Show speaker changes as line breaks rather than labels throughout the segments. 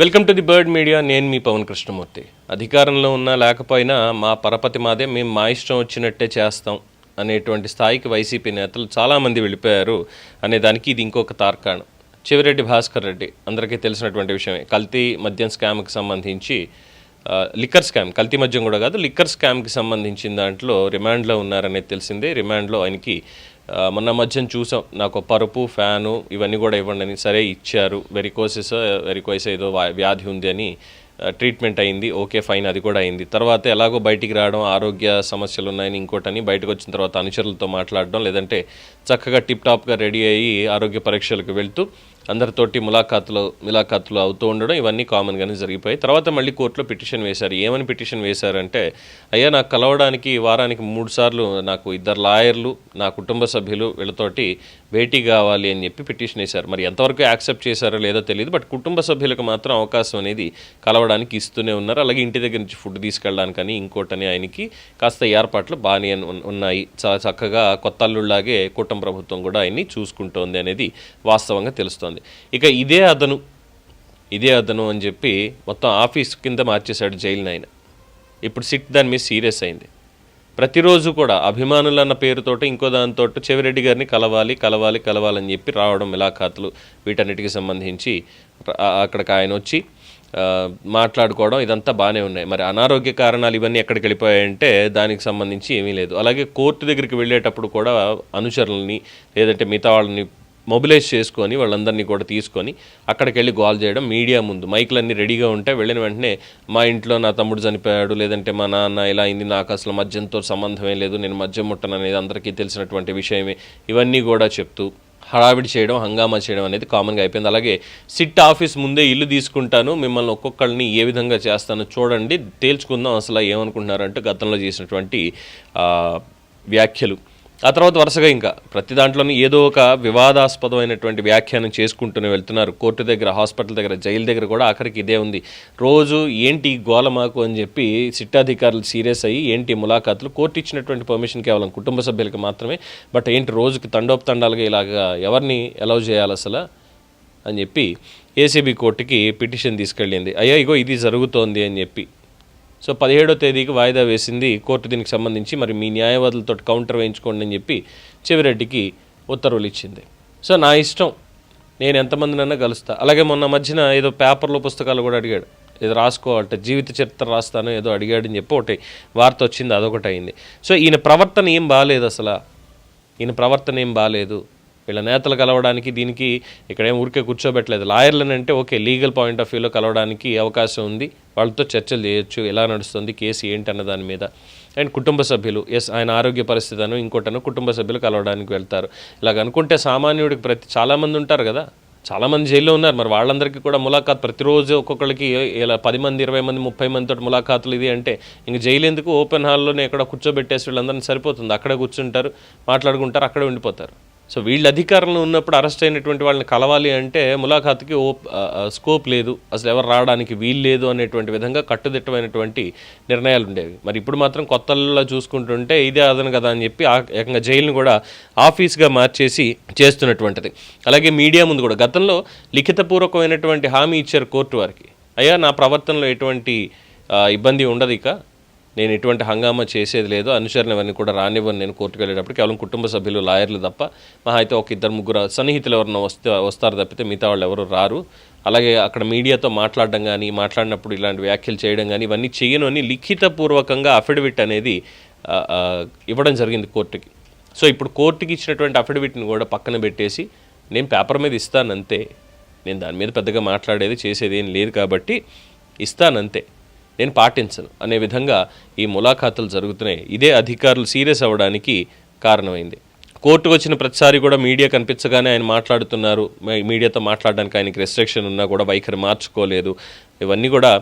Welcome to the bird media. నేను మీ పవన్ కృష్ణమూర్తి. అధికారంలో ఉన్నా లేకపోయినా మా పరపతి మాదే మేము మా ఇష్టం వచ్చినట్టే చేస్తాం అనేటువంటి స్థాయికి వైసీపీ నేతలు చాలామంది వెళ్ళిపోయారు అనే దానికి ఇది ఇంకొక తార్కాణం. చివరెడ్డి భాస్కర్ రెడ్డి అందరికీ తెలిసినటువంటి విషయమే. కల్తీ మద్యం స్కామ్కి సంబంధించి లిక్కర్ స్కామ్ కల్తీ మద్యం కూడా కాదు లిక్కర్ స్కామ్కి సంబంధించిన దాంట్లో రిమాండ్లో ఉన్నారనేది తెలిసిందే. రిమాండ్లో ఆయనకి మొన్న మధ్యన చూసాం. నాకు పరుపు ఫ్యాను ఇవన్నీ కూడా ఇవ్వండి అని సరే ఇచ్చారు. వెరికోసిస్ వెరికోసిస్ ఏదో వ్యాధి ఉంది అని ట్రీట్మెంట్ అయింది. ఓకే ఫైన్ అది కూడా అయింది. తర్వాత ఎలాగో బయటికి రావడం ఆరోగ్య సమస్యలు ఉన్నాయని ఇంకోటని బయటకు వచ్చిన తర్వాత అనుచరులతో మాట్లాడడం లేదంటే చక్కగా టిప్ టాప్గా రెడీ అయ్యి ఆరోగ్య పరీక్షలకు వెళ్తూ అందరితోటి ములాఖాతులు ములాఖాతులు అవుతూ ఉండడం ఇవన్నీ కామన్గానే జరిగిపోయాయి. తర్వాత మళ్ళీ కోర్టులో పిటిషన్ వేశారు. ఏమని పిటిషన్ వేశారంటే అయ్యా నాకు కలవడానికి వారానికి మూడు సార్లు నాకు ఇద్దరు లాయర్లు నా కుటుంబ సభ్యులు వీళ్ళతోటి భేటీ కావాలి అని చెప్పి పిటిషన్ వేశారు. మరి ఎంతవరకు యాక్సెప్ట్ చేశారో లేదో తెలియదు బట్ కుటుంబ సభ్యులకు మాత్రం అవకాశం అనేది కలవడానికి ఇస్తూనే ఉన్నారు. అలాగే ఇంటి దగ్గర నుంచి ఫుడ్ తీసుకెళ్ళడానికని ఇంకోటని ఆయనకి కాస్త ఏర్పాట్లు బాగానే ఉన్నాయి. చాలా చక్కగా కొత్త అల్లుళ్ళలాగే కూటమి ప్రభుత్వం కూడా ఆయన్ని చూసుకుంటోంది అనేది వాస్తవంగా తెలుస్తోంది. ఇక ఇదే అతను ఇదే అతను అని చెప్పి మొత్తం ఆఫీస్ కింద మార్చేశాడు జైలు ఆయన. ఇప్పుడు సిట్ దాని మీద సీరియస్ అయింది. ప్రతిరోజు కూడా అభిమానులు అన్న పేరుతోటి ఇంకో దానితో చెవిరెడ్డి గారిని కలవాలి కలవాలి కలవాలని చెప్పి రావడం మిలాఖాతులు వీటన్నిటికి సంబంధించి అక్కడికి ఆయన వచ్చి మాట్లాడుకోవడం ఇదంతా బాగానే ఉన్నాయి. మరి అనారోగ్య కారణాలు ఇవన్నీ ఎక్కడికి వెళ్ళిపోయాయంటే దానికి సంబంధించి ఏమీ లేదు. అలాగే కోర్టు దగ్గరికి వెళ్ళేటప్పుడు కూడా అనుచరులని లేదంటే మిగతా వాళ్ళని మొబిలైజ్ చేసుకొని వాళ్ళందరినీ కూడా తీసుకొని అక్కడికి వెళ్ళి గోల్ చేయడం మీడియా ముందు. మైకులన్నీ రెడీగా ఉంటే వెళ్ళిన వెంటనే మా ఇంట్లో నా తమ్ముడు చనిపోయాడు లేదంటే మా నాన్న ఇలా అయింది నాకు అసలు మద్యంతో సంబంధమే లేదు నేను మద్యం ముట్టను అనేది అందరికీ తెలిసినటువంటి విషయమే. ఇవన్నీ కూడా చెప్తూ హడావిడి చేయడం హంగామా చేయడం అనేది కామన్గా అయిపోయింది. అలాగే సిట్ ఆఫీస్ ముందే ఇల్లు తీసుకుంటాను మిమ్మల్ని ఒక్కొక్కరిని ఏ విధంగా చేస్తానో చూడండి తేల్చుకుందాం అసలు ఏమనుకుంటున్నారంటే గతంలో చేసినటువంటి వ్యాఖ్యలు. ఆ తర్వాత వరుసగా ఇంకా ప్రతి దాంట్లోనూ ఏదో ఒక వివాదాస్పదమైనటువంటి వ్యాఖ్యానం చేసుకుంటూనే వెళ్తున్నారు. కోర్టు దగ్గర హాస్పిటల్ దగ్గర జైలు దగ్గర కూడా ఆఖరికి ఇదే ఉంది. రోజు ఏంటి గోలమాకు గోల మాకు అని చెప్పి సిట్టాధికారులు సీరియస్ అయ్యి ఏంటి ములాఖాతులు? కోర్టు ఇచ్చినటువంటి పర్మిషన్ కేవలం కుటుంబ సభ్యులకు మాత్రమే. బట్ ఏంటి రోజుకి తండోపతండాలుగా ఇలాగా ఎవరిని అలౌ చేయాలి అసలు? అని చెప్పి ఏసీబీ కోర్టుకి పిటిషన్ తీసుకెళ్ళింది. అయ్యా ఇగో ఇది జరుగుతోంది అని చెప్పి సో పదిహేడో తేదీకి వాయిదా వేసింది. కోర్టు దీనికి సంబంధించి మరి మీ న్యాయవాదులతో కౌంటర్ వేయించుకోండి అని చెప్పి చెవిరెడ్డికి ఉత్తర్వులు ఇచ్చింది. సో నా ఇష్టం. నేను ఎంతమందినైనా కలుస్తా అలాగే మొన్న మధ్యన ఏదో పేపర్లో పుస్తకాలు కూడా అడిగాడు. ఏదో రాసుకోవాలంటే జీవిత చరిత్ర రాస్తాను ఏదో అడిగాడని చెప్పి ఒకటి వార్త వచ్చింది అదొకటి అయింది. సో ఈయన ప్రవర్తన ఏం బాగాలేదు అసలు. ఈయన ప్రవర్తన ఏం బాగాలేదు వీళ్ళ నేతలు కలవడానికి దీనికి ఇక్కడేం ఊరికే కూర్చోబెట్టలేదు. లాయర్లను అంటే ఓకే లీగల్ పాయింట్ ఆఫ్ వ్యూలో కలవడానికి అవకాశం ఉంది. వాళ్ళతో చర్చలు చేయొచ్చు ఎలా నడుస్తుంది కేసు ఏంటి అన్న దాని మీద. అండ్ కుటుంబ సభ్యులు ఎస్ ఆయన ఆరోగ్య పరిస్థితిను ఇంకోటను కుటుంబ సభ్యులు కలవడానికి వెళ్తారు. ఇలాగ అనుకుంటే సామాన్యుడికి ప్రతి చాలామంది ఉంటారు కదా. చాలామంది జైల్లో ఉన్నారు. మరి వాళ్ళందరికీ కూడా ములాఖాత్ ప్రతిరోజు ఒక్కొక్కరికి ఇలా పది మంది ఇరవై మంది ముప్పై మంది తోటి ములాఖాతులు ఇది అంటే ఇంక జైలు ఎందుకు? ఓపెన్ హాల్లోనే ఎక్కడ కూర్చోబెట్టేసి వీళ్ళందరినీ సరిపోతుంది. అక్కడే కూర్చుంటారు మాట్లాడుకుంటారు అక్కడే ఉండిపోతారు. సో వీళ్ళు అధికారంలో ఉన్నప్పుడు అరెస్ట్ అయినటువంటి వాళ్ళని కలవాలి అంటే ములాఖాత్కి ఓ స్కోప్ లేదు. అసలు ఎవరు రావడానికి వీలు లేదు అనేటువంటి విధంగా కట్టుదిట్టమైనటువంటి నిర్ణయాలు ఉండేవి. మరి ఇప్పుడు మాత్రం కొత్తల్లో చూసుకుంటుంటే ఇదే అదను కదా అని చెప్పి ఏకంగా జైలుని కూడా ఆఫీస్గా మార్చేసి చేస్తున్నటువంటిది. అలాగే మీడియా ముందు కూడా గతంలో లిఖితపూర్వకమైనటువంటి హామీ ఇచ్చారు కోర్టు వారికి. అయ్యా నా ప్రవర్తనలో ఎటువంటి ఇబ్బంది ఉండదు ఇక. నేను ఎటువంటి హంగామా చేసేది లేదు. అనుసరణ అవన్నీ కూడా రానివ్వను. నేను కోర్టుకు వెళ్ళేటప్పుడు కేవలం కుటుంబ సభ్యులు లాయర్లు తప్ప మహా అయితే ఒక ఇద్దరు ముగ్గురు సన్నిహితులు ఎవరన్నా వస్తే వస్తారు తప్పితే మిగతా వాళ్ళు ఎవరు రారు. అలాగే అక్కడ మీడియాతో మాట్లాడడం కానీ మాట్లాడినప్పుడు ఇలాంటి వ్యాఖ్యలు చేయడం కానీ ఇవన్నీ చేయను అని లిఖితపూర్వకంగా అఫిడవిట్ అనేది ఇవ్వడం జరిగింది కోర్టుకి. సో ఇప్పుడు కోర్టుకి ఇచ్చినటువంటి అఫిడవిట్ని కూడా పక్కన పెట్టేసి నేను పేపర్ మీద ఇస్తానంతే. నేను దాని మీద పెద్దగా మాట్లాడేది చేసేది ఏం లేదు కాబట్టి ఇస్తానంతే. నేను పాటించను అనే విధంగా ఈ ములాఖాతులు జరుగుతున్నాయి. ఇదే అధికారులు సీరియస్ అవ్వడానికి కారణమైంది. కోర్టుకు వచ్చిన ప్రతిసారి కూడా మీడియా కనిపించగానే ఆయన మాట్లాడుతున్నారు. మీడియాతో మాట్లాడడానికి ఆయనకి రెస్ట్రిక్షన్ ఉన్నా కూడా వైఖరి మార్చుకోలేదు. ఇవన్నీ కూడా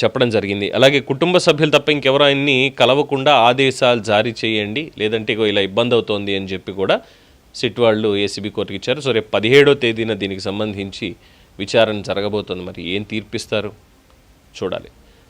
చెప్పడం జరిగింది. అలాగే కుటుంబ సభ్యులు తప్ప ఇంకెవరు ఆయన్ని కలవకుండా ఆదేశాలు జారీ చేయండి. లేదంటే ఇలా ఇబ్బంది అవుతోంది అని చెప్పి కూడా సిట్ వాళ్ళు ఏసీబీ కోర్టుకి ఇచ్చారు. సో రేపు పదిహేడో తేదీన దీనికి సంబంధించి విచారణ జరగబోతోంది. మరి ఏం తీర్పిస్తారు? చూడాలి.